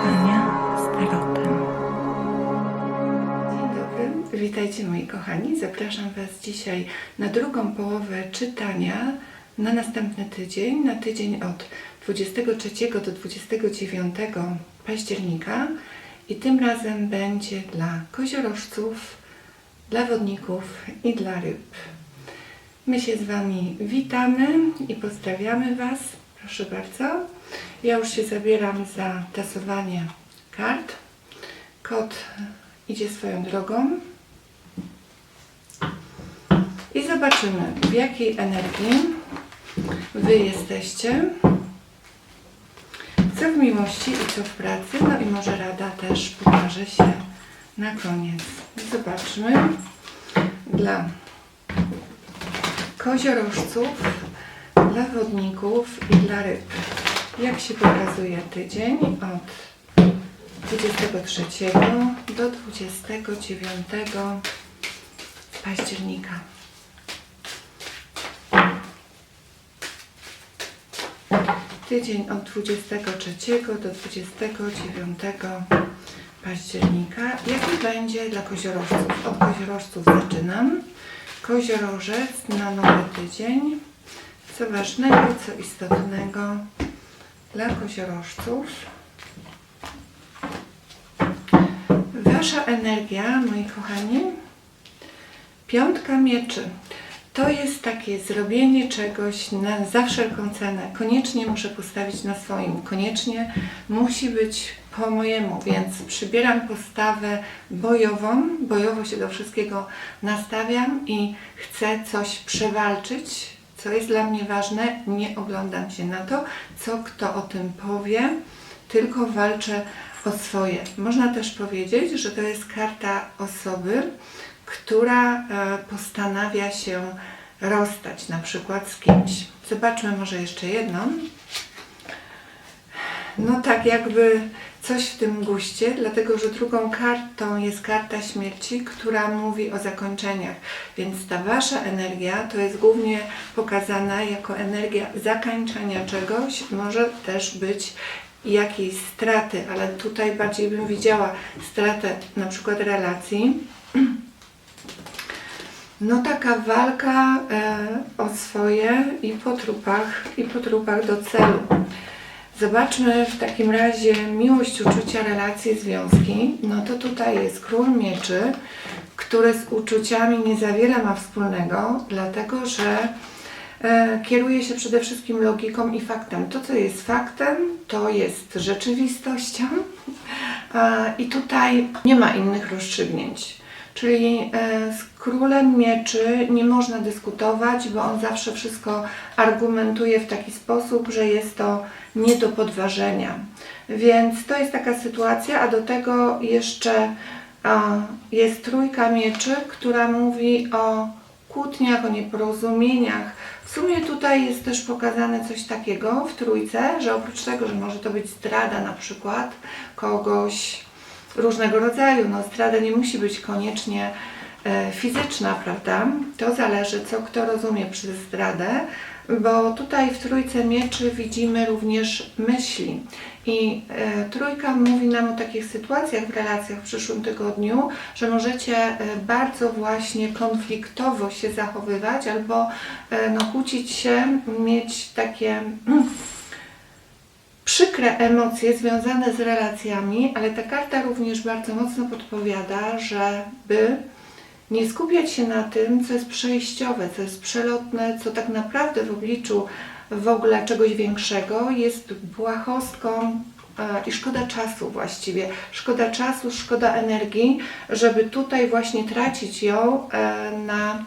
czytania z tarotem. Dzień dobry, witajcie moi kochani. Zapraszam Was dzisiaj na drugą połowę czytania na następny tydzień, na tydzień od 23 do 29 października i tym razem będzie dla koziorożców, dla wodników i dla ryb. My się z Wami witamy i pozdrawiamy Was. Proszę bardzo. Ja już się zabieram za tasowanie kart. Kot idzie swoją drogą. I zobaczymy, w jakiej energii Wy jesteście. Co w miłości i co w pracy. No i może rada też pokaże się na koniec. Zobaczmy. Dla koziorożców, dla wodników i dla ryb. Jak się pokazuje tydzień od 23 do 29 października. Tydzień od 23 do 29 października. Jaki będzie dla koziorożców? Od koziorożców zaczynam. Koziorożec na nowy tydzień. Co ważnego, co istotnego dla koziorożców. Wasza energia, moi kochani, piątka mieczy. To jest takie zrobienie czegoś na, za wszelką cenę. Koniecznie muszę postawić na swoim. Koniecznie musi być po mojemu, więc przybieram postawę bojową. Bojowo się do wszystkiego nastawiam i chcę coś przewalczyć, co jest dla mnie ważne. Nie oglądam się na to, co kto o tym powie, tylko walczę o swoje. Można też powiedzieć, że to jest karta osoby, która e, postanawia się rozstać na przykład z kimś. Zobaczmy może jeszcze jedną. No tak jakby coś w tym guście, dlatego że drugą kartą jest karta śmierci, która mówi o zakończeniach. Więc ta Wasza energia to jest głównie pokazana jako energia zakończenia czegoś, może też być jakiejś straty, ale tutaj bardziej bym widziała stratę na przykład relacji. No taka walka e, o swoje i po trupach, i po trupach do celu. Zobaczmy w takim razie miłość, uczucia, relacje, związki. No to tutaj jest król mieczy, który z uczuciami nie za wiele ma wspólnego, dlatego że e, kieruje się przede wszystkim logiką i faktem. To, co jest faktem, to jest rzeczywistością i tutaj nie ma innych rozstrzygnięć. Czyli e, z królem mieczy nie można dyskutować, bo on zawsze wszystko argumentuje w taki sposób, że jest to nie do podważenia. Więc to jest taka sytuacja, a do tego jeszcze jest trójka mieczy, która mówi o kłótniach, o nieporozumieniach. W sumie tutaj jest też pokazane coś takiego w trójce, że oprócz tego, że może to być zdrada na przykład kogoś, różnego rodzaju. No, zdrada nie musi być koniecznie e, fizyczna, prawda? To zależy, co kto rozumie przez zdradę, bo tutaj w Trójce Mieczy widzimy również myśli. I e, Trójka mówi nam o takich sytuacjach w relacjach w przyszłym tygodniu, że możecie e, bardzo właśnie konfliktowo się zachowywać albo no, kłócić się, mieć takie przykre emocje związane z relacjami, ale ta karta również bardzo mocno podpowiada, żeby nie skupiać się na tym, co jest przejściowe, co jest przelotne, co tak naprawdę w obliczu w ogóle czegoś większego jest błahostką e, i szkoda czasu właściwie. Szkoda czasu, szkoda energii, żeby tutaj właśnie tracić ją e, na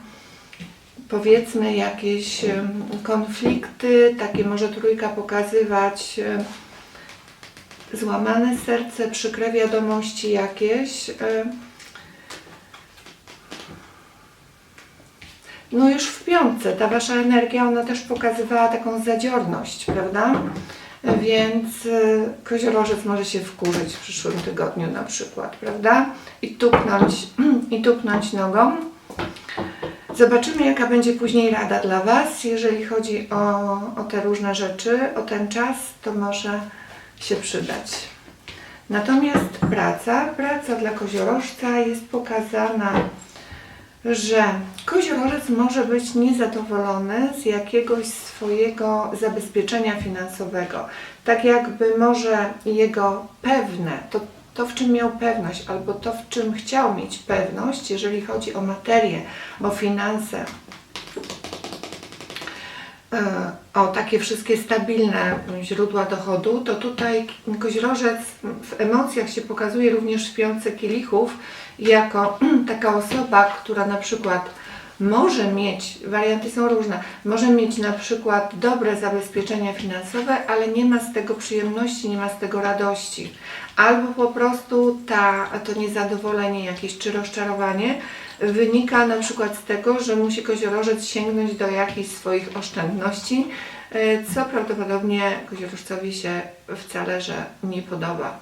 powiedzmy jakieś konflikty, takie może trójka pokazywać złamane serce, przykre wiadomości jakieś. No już w piątce ta Wasza energia, ona też pokazywała taką zadziorność, prawda? Więc y, koziorożec może się wkurzyć w przyszłym tygodniu na przykład, prawda? I tupnąć, i tupnąć nogą. Zobaczymy, jaka będzie później rada dla Was, jeżeli chodzi o, o te różne rzeczy, o ten czas, to może się przydać. Natomiast praca, praca dla koziorożca jest pokazana, że koziorożec może być niezadowolony z jakiegoś swojego zabezpieczenia finansowego. Tak jakby może jego pewne, to, to w czym miał pewność, albo to w czym chciał mieć pewność, jeżeli chodzi o materię, o finanse, e, o takie wszystkie stabilne źródła dochodu, to tutaj koźrożec w emocjach się pokazuje również w piątce kielichów jako taka osoba, która na przykład może mieć, warianty są różne, może mieć na przykład dobre zabezpieczenia finansowe, ale nie ma z tego przyjemności, nie ma z tego radości. Albo po prostu ta, to niezadowolenie jakieś czy rozczarowanie wynika na przykład z tego, że musi koziorożec sięgnąć do jakichś swoich oszczędności, y, co prawdopodobnie koziorożcowi się wcale że nie podoba.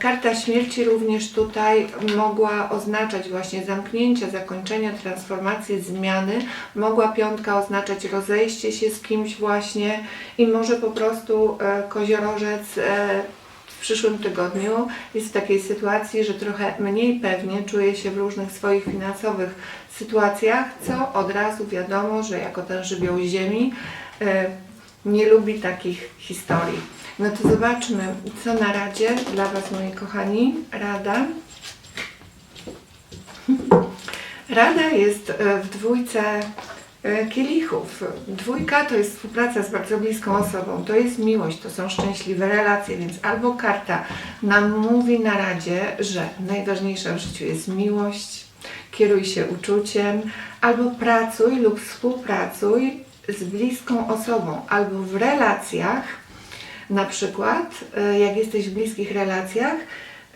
Karta śmierci również tutaj mogła oznaczać właśnie zamknięcie, zakończenie transformacji, zmiany. Mogła piątka oznaczać rozejście się z kimś właśnie i może po prostu e, koziorożec e, w przyszłym tygodniu jest w takiej sytuacji, że trochę mniej pewnie czuje się w różnych swoich finansowych sytuacjach, co od razu wiadomo, że jako ten żywioł ziemi e, nie lubi takich historii. No to zobaczmy, co na radzie dla Was, moi kochani. Rada. Rada jest e, w dwójce e, kielichów. Dwójka to jest współpraca z bardzo bliską osobą, to jest miłość, to są szczęśliwe relacje, więc albo karta nam mówi na radzie, że najważniejsza w życiu jest miłość, kieruj się uczuciem, albo pracuj lub współpracuj z bliską osobą, albo w relacjach, na przykład, e, jak jesteś w bliskich relacjach,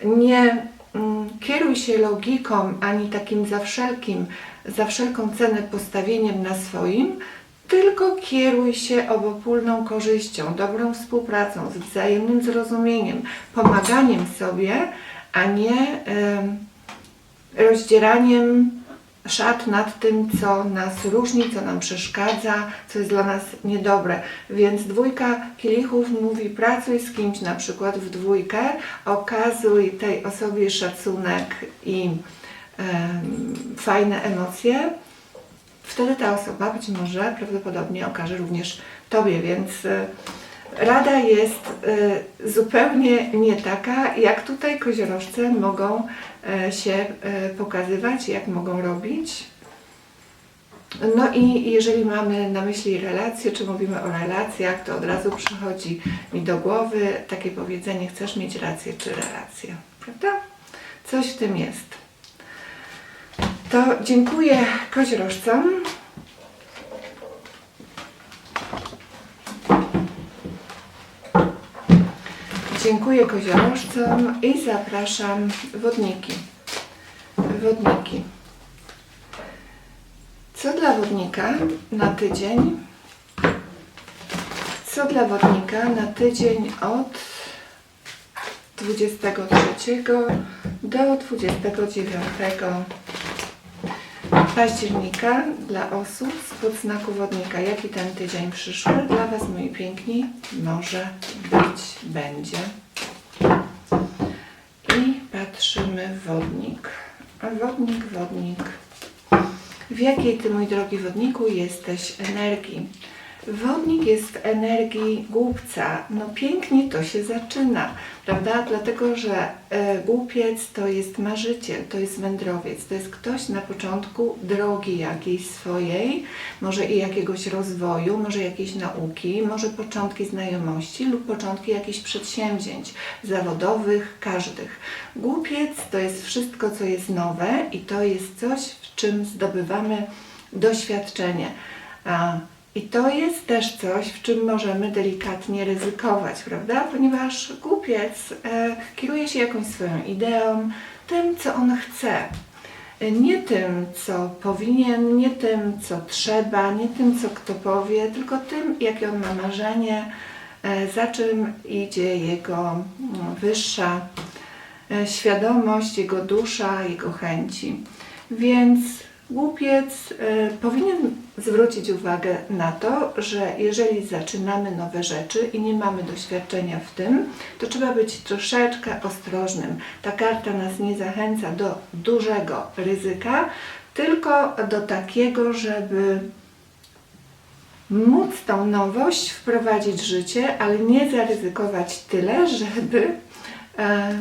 nie mm, kieruj się logiką ani takim za wszelkim, za wszelką cenę postawieniem na swoim, tylko kieruj się obopólną korzyścią, dobrą współpracą, z wzajemnym zrozumieniem, pomaganiem sobie, a nie em, rozdzieraniem szat nad tym, co nas różni, co nam przeszkadza, co jest dla nas niedobre. Więc dwójka kielichów mówi pracuj z kimś na przykład w dwójkę, okazuj tej osobie szacunek i fajne emocje. Wtedy ta osoba być może prawdopodobnie okaże również Tobie, więc y, rada jest y, zupełnie nie taka, jak tutaj koziorożce mogą e, się e, pokazywać, jak mogą robić. No i jeżeli mamy na myśli relacje, czy mówimy o relacjach, to od razu przychodzi mi do głowy takie powiedzenie, chcesz mieć rację czy relację, prawda? Coś w tym jest. To dziękuję koziorożcom. Dziękuję koziorożcom i zapraszam wodniki. Wodniki. Co dla wodnika na tydzień? Co dla wodnika na tydzień od 23 do 29 października dla osób spod znaku wodnika. Jaki ten tydzień przyszły dla Was, moi piękni, może być, będzie. I patrzymy wodnik. A wodnik, wodnik. W jakiej Ty, mój drogi wodniku, jesteś energii? Wodnik jest w energii głupca. No pięknie to się zaczyna, prawda? Dlatego, że e, głupiec to jest marzyciel, to jest wędrowiec, to jest ktoś na początku drogi jakiejś swojej, może i jakiegoś rozwoju, może jakiejś nauki, może początki znajomości lub początki jakichś przedsięwzięć zawodowych, każdych. Głupiec to jest wszystko, co jest nowe i to jest coś, w czym zdobywamy doświadczenie. I to jest też coś, w czym możemy delikatnie ryzykować, prawda? Ponieważ głupiec e, kieruje się jakąś swoją ideą, tym, co on chce. E, Nie tym, co powinien, nie tym, co trzeba, nie tym, co kto powie, tylko tym, jakie on ma marzenie, e, za czym idzie jego mm, wyższa świadomość, jego dusza, jego chęci. Więc Głupiec e, powinien zwrócić uwagę na to, że jeżeli zaczynamy nowe rzeczy i nie mamy doświadczenia w tym, to trzeba być troszeczkę ostrożnym. Ta karta nas nie zachęca do dużego ryzyka, tylko do takiego, żeby móc tą nowość wprowadzić w życie, ale nie zaryzykować tyle, żeby e,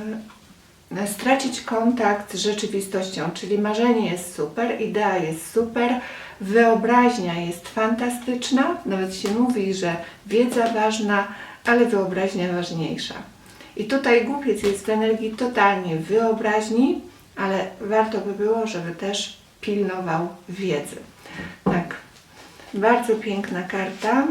stracić kontakt z rzeczywistością. Czyli marzenie jest super, idea jest super, wyobraźnia jest fantastyczna. Nawet się mówi, że wiedza ważna, ale wyobraźnia ważniejsza. I tutaj głupiec jest w energii totalnie wyobraźni, ale warto by było, żeby też pilnował wiedzy. Tak. Bardzo piękna karta.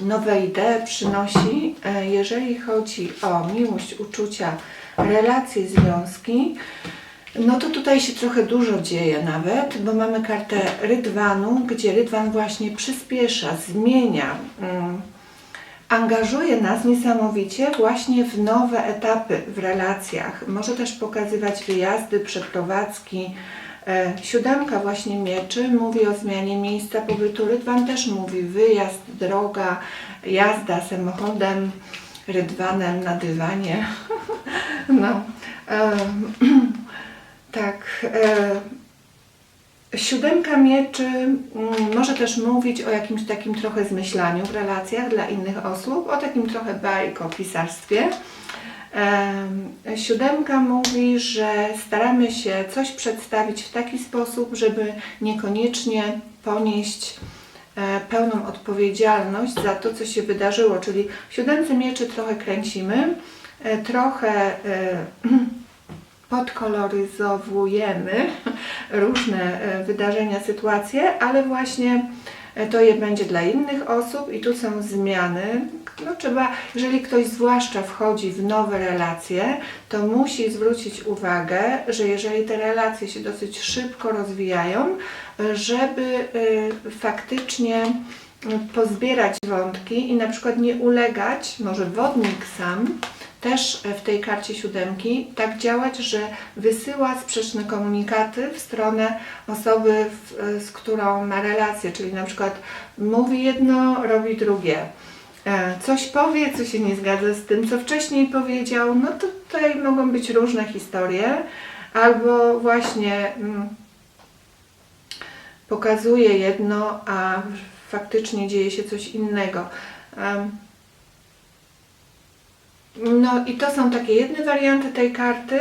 Nowe idee przynosi, e, jeżeli chodzi o miłość, uczucia, relacje, związki. No to tutaj się trochę dużo dzieje nawet, bo mamy kartę rydwanu, gdzie rydwan właśnie przyspiesza, zmienia, mm, angażuje nas niesamowicie właśnie w nowe etapy w relacjach. Może też pokazywać wyjazdy, przeprowadzki. E, Siódemka właśnie mieczy mówi o zmianie miejsca pobytu. Rydwan też mówi wyjazd, droga, jazda samochodem, rydwanem na dywanie. No. tak. e, Siódemka mieczy mm, może też mówić o jakimś takim trochę zmyślaniu w relacjach dla innych osób, o takim trochę bajkopisarstwie. Em, Siódemka mówi, że staramy się coś przedstawić w taki sposób, żeby niekoniecznie ponieść e, pełną odpowiedzialność za to, co się wydarzyło. Czyli w siódemce mieczy trochę kręcimy, e, trochę e, podkoloryzowujemy różne wydarzenia, sytuacje, ale właśnie to je będzie dla innych osób i tu są zmiany. No trzeba, jeżeli ktoś zwłaszcza wchodzi w nowe relacje, to musi zwrócić uwagę, że jeżeli te relacje się dosyć szybko rozwijają, e, żeby e, faktycznie e, pozbierać wątki i na przykład nie ulegać, może wodnik sam, też w tej karcie siódemki tak działać, że wysyła sprzeczne komunikaty w stronę osoby, w, z którą ma relację, czyli na przykład mówi jedno, robi drugie. E, Coś powie, co się nie zgadza z tym, co wcześniej powiedział, no to tutaj mogą być różne historie, albo właśnie mm, pokazuje jedno, a faktycznie dzieje się coś innego. Em, no i to są takie jedne warianty tej karty.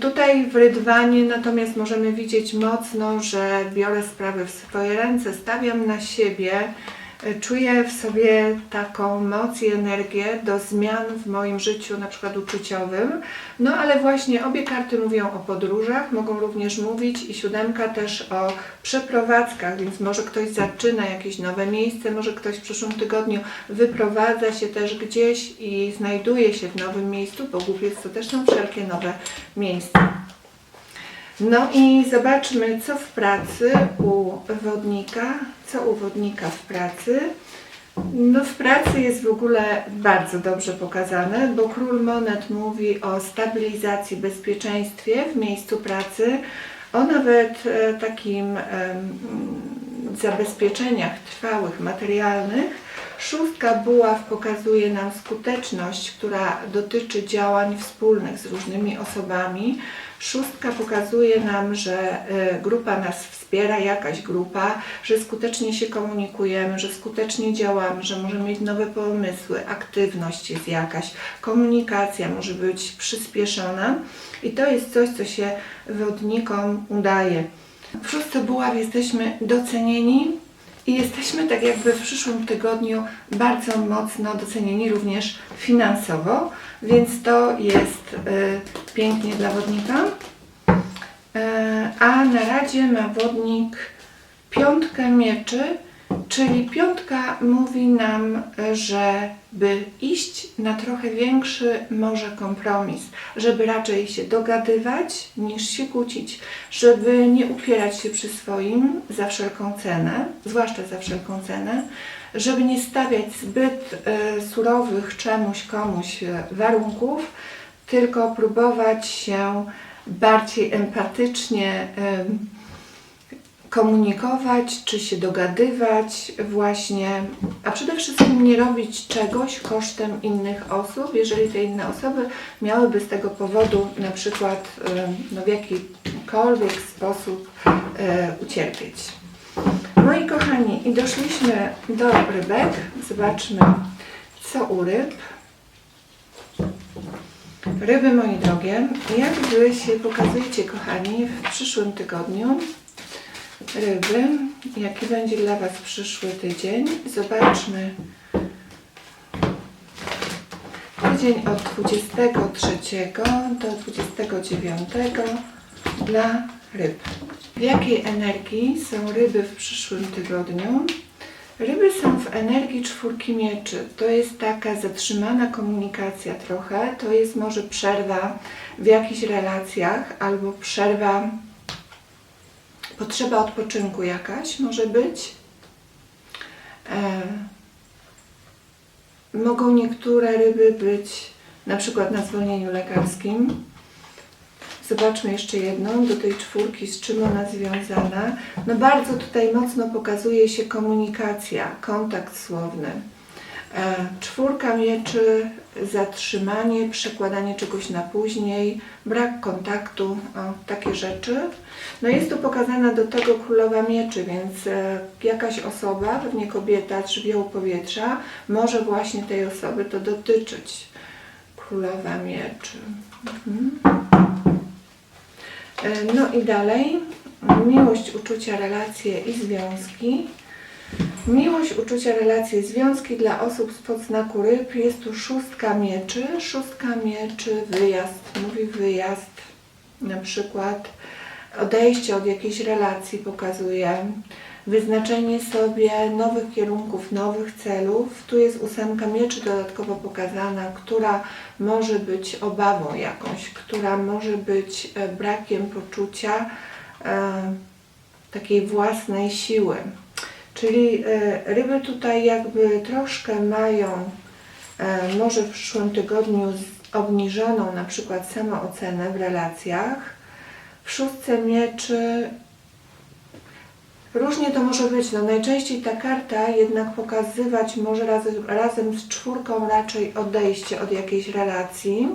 Tutaj w rydwanie natomiast możemy widzieć mocno, że biorę sprawy w swoje ręce, stawiam na siebie, czuję w sobie taką moc i energię do zmian w moim życiu, na przykład uczuciowym. No ale właśnie obie karty mówią o podróżach, mogą również mówić i siódemka też o przeprowadzkach, więc może ktoś zaczyna jakieś nowe miejsce, może ktoś w przyszłym tygodniu wyprowadza się też gdzieś i znajduje się w nowym miejscu, bo głupiec to też są wszelkie nowe miejsca. No i zobaczmy, co w pracy u wodnika, co u wodnika w pracy. No w pracy jest w ogóle bardzo dobrze pokazane, bo król monet mówi o stabilizacji, bezpieczeństwie w miejscu pracy, o nawet e, takim zabezpieczeniach trwałych, materialnych. Szóstka buław pokazuje nam skuteczność, która dotyczy działań wspólnych z różnymi osobami. Szóstka pokazuje nam, że e, grupa nas wspiera, jakaś grupa, że skutecznie się komunikujemy, że skutecznie działamy, że możemy mieć nowe pomysły, aktywność jest jakaś, komunikacja może być przyspieszona i to jest coś, co się wodnikom udaje. W szóstce buław jesteśmy docenieni i jesteśmy tak jakby w przyszłym tygodniu bardzo mocno docenieni również finansowo, więc to jest y, pięknie dla wodnika. E, A na radzie ma wodnik piątkę mieczy, czyli piątka mówi nam, żeby iść na trochę większy może kompromis, żeby raczej się dogadywać niż się kłócić, żeby nie upierać się przy swoim za wszelką cenę, zwłaszcza za wszelką cenę, żeby nie stawiać zbyt e, surowych czemuś, komuś e, warunków, tylko próbować się bardziej empatycznie em, komunikować, czy się dogadywać właśnie, a przede wszystkim nie robić czegoś kosztem innych osób, jeżeli te inne osoby miałyby z tego powodu na przykład no, w jakikolwiek sposób e, ucierpieć. Moi kochani, i doszliśmy do rybek. Zobaczmy, co u ryb. Ryby, moi drogie, jak wy się pokazujecie, kochani, w przyszłym tygodniu? Ryby, jaki będzie dla Was przyszły tydzień? Zobaczmy. Tydzień od 23 do 29 dla ryb. W jakiej energii są ryby w przyszłym tygodniu? Ryby są w energii czwórki mieczy. To jest taka zatrzymana komunikacja trochę. To jest może przerwa w jakichś relacjach albo przerwa, potrzeba odpoczynku jakaś może być. E, mogą niektóre ryby być na przykład na zwolnieniu lekarskim. Zobaczmy jeszcze jedną, do tej czwórki, z czym ona związana. No bardzo tutaj mocno pokazuje się komunikacja, kontakt słowny. E, czwórka mieczy, zatrzymanie, przekładanie czegoś na później, brak kontaktu, o, takie rzeczy. No jest tu pokazana do tego królowa mieczy, więc e, jakaś osoba, pewnie kobieta z żywiołu powietrza, może właśnie tej osoby to dotyczyć. Królowa mieczy. Mhm. E, No i dalej. Miłość, uczucia, relacje i związki. Miłość, uczucia, relacje, związki dla osób spod znaku ryb. Jest tu szóstka mieczy. Szóstka mieczy, wyjazd. Mówi wyjazd. Na przykład odejście od jakiejś relacji pokazuje. Wyznaczenie sobie nowych kierunków, nowych celów. Tu jest ósemka mieczy dodatkowo pokazana, która może być obawą jakąś, która może być e, brakiem poczucia e, takiej własnej siły. Czyli e, ryby tutaj jakby troszkę mają e, może w przyszłym tygodniu obniżoną na przykład samoocenę w relacjach. W szóstce mieczy Różnie to może być. No najczęściej ta karta jednak pokazywać może razem, razem z czwórką raczej odejście od jakiejś relacji.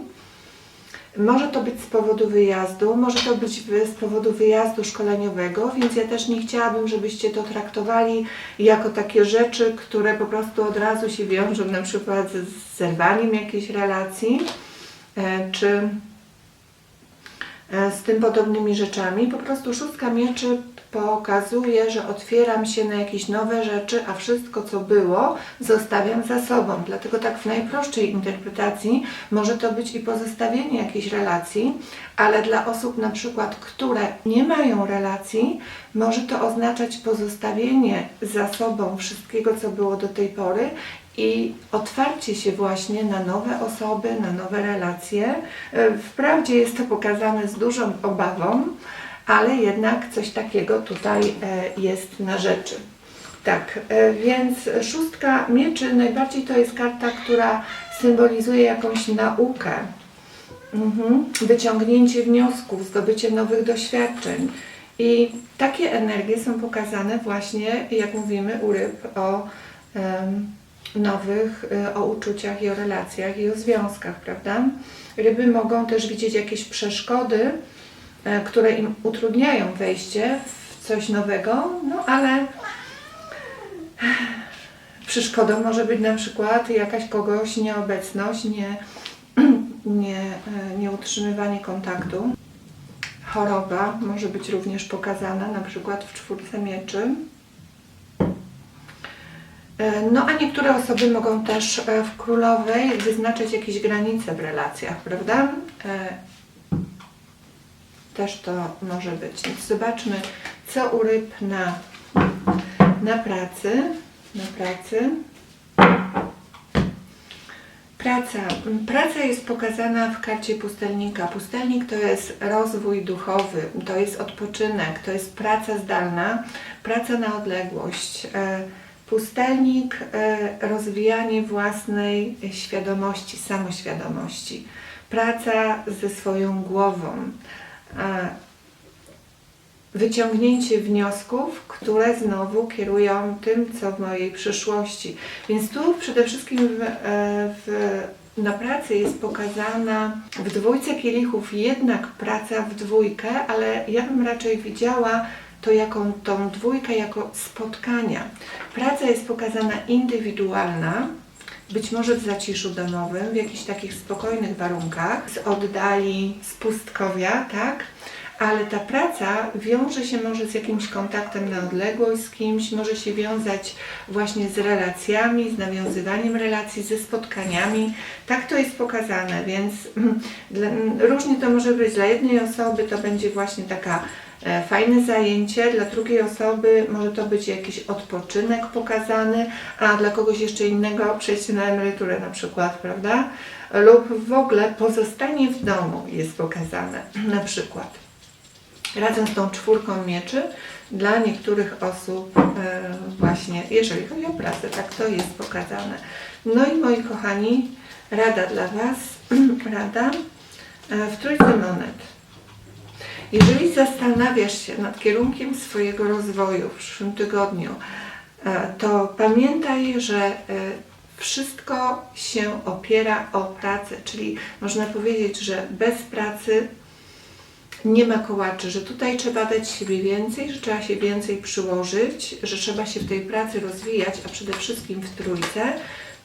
Może to być z powodu wyjazdu, może to być z powodu wyjazdu szkoleniowego, więc ja też nie chciałabym, żebyście to traktowali jako takie rzeczy, które po prostu od razu się wiążą na przykład z z zerwaniem jakiejś relacji, e, czy e, z tym podobnymi rzeczami. Po prostu szóstka mieczy pokazuje, że otwieram się na jakieś nowe rzeczy, a wszystko co było zostawiam za sobą. Dlatego tak w najprostszej interpretacji może to być i pozostawienie jakiejś relacji, ale dla osób na przykład, które nie mają relacji, może to oznaczać pozostawienie za sobą wszystkiego, co było do tej pory i otwarcie się właśnie na nowe osoby, na nowe relacje. E, Wprawdzie jest to pokazane z dużą obawą, ale jednak coś takiego tutaj e, jest na rzeczy. Tak, e, więc szóstka mieczy najbardziej to jest karta, która symbolizuje jakąś naukę, mhm. wyciągnięcie wniosków, zdobycie nowych doświadczeń. I takie energie są pokazane właśnie, jak mówimy u ryb, o em, nowych, y, o uczuciach i o relacjach i o związkach, prawda? Ryby mogą też widzieć jakieś przeszkody, e, które im utrudniają wejście w coś nowego, no ale przeszkodą może być na przykład jakaś kogoś nieobecność, nie, nie, e, nieutrzymywanie kontaktu. Choroba może być również pokazana, na przykład w czwórce mieczy. E, No a niektóre osoby mogą też e, w królowej wyznaczać jakieś granice w relacjach, prawda? Też to może być. Więc zobaczmy, co u ryb na, na pracy. Na pracy. Praca. Praca jest pokazana w karcie pustelnika. Pustelnik to jest rozwój duchowy, to jest odpoczynek, to jest praca zdalna, praca na odległość. E, Pustelnik, e, rozwijanie własnej świadomości, samoświadomości, praca ze swoją głową. Wyciągnięcie wniosków, które znowu kierują tym, co w mojej przyszłości. Więc tu przede wszystkim w, e, w, na pracy jest pokazana w dwójce kielichów jednak praca w dwójkę, ale ja bym raczej widziała to jaką tą dwójkę jako spotkania. Praca jest pokazana indywidualna, być może w zaciszu domowym, w jakichś takich spokojnych warunkach, z oddali, z pustkowia, tak? Ale ta praca wiąże się może z jakimś kontaktem na odległość z kimś, może się wiązać właśnie z relacjami, z nawiązywaniem relacji, ze spotkaniami. Tak to jest pokazane, więc dla, różnie to może być. Dla jednej osoby to będzie właśnie taka fajne zajęcie, dla drugiej osoby może to być jakiś odpoczynek pokazany, a dla kogoś jeszcze innego przejście na emeryturę na przykład, prawda? Lub w ogóle pozostanie w domu jest pokazane na przykład. Razem z tą czwórką mieczy dla niektórych osób e, właśnie, jeżeli chodzi o pracę, tak to jest pokazane. No i moi kochani, rada dla Was, rada e, w trójce monet. Jeżeli zastanawiasz się nad kierunkiem swojego rozwoju w przyszłym tygodniu, e, to pamiętaj, że e, wszystko się opiera o pracę, czyli można powiedzieć, że bez pracy nie ma kołaczy, że tutaj trzeba dać siebie więcej, że trzeba się więcej przyłożyć, że trzeba się w tej pracy rozwijać, a przede wszystkim w trójce.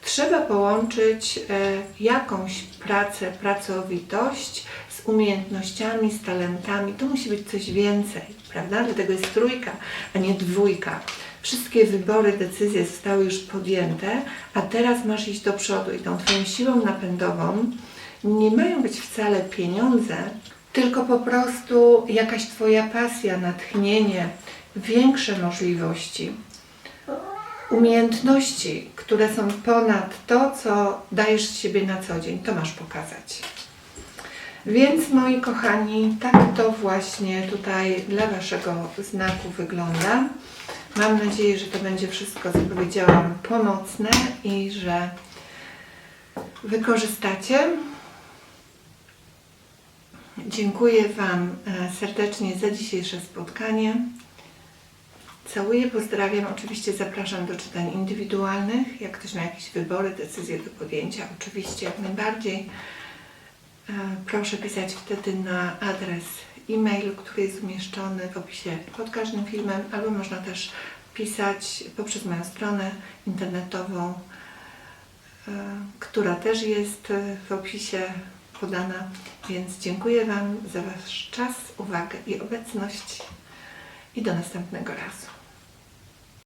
Trzeba połączyć e, jakąś pracę, pracowitość z umiejętnościami, z talentami. To musi być coś więcej, prawda? Dlatego jest trójka, a nie dwójka. Wszystkie wybory, decyzje zostały już podjęte, a teraz masz iść do przodu i tą Twoją siłą napędową nie mają być wcale pieniądze, tylko po prostu jakaś Twoja pasja, natchnienie, większe możliwości, umiejętności, które są ponad to, co dajesz z siebie na co dzień. To masz pokazać. Więc moi kochani, tak to właśnie tutaj dla Waszego znaku wygląda. Mam nadzieję, że to będzie wszystko, co powiedziałam, pomocne i że wykorzystacie. Dziękuję Wam e, serdecznie za dzisiejsze spotkanie. Całuję, pozdrawiam. Oczywiście zapraszam do czytań indywidualnych. Jak ktoś ma jakieś wybory, decyzje do podjęcia, oczywiście jak najbardziej. E, Proszę pisać wtedy na adres e-mail, który jest umieszczony w opisie pod każdym filmem, albo można też pisać poprzez moją stronę internetową, e, która też jest e, w opisie podana. Więc dziękuję Wam za Wasz czas, uwagę i obecność i do następnego razu.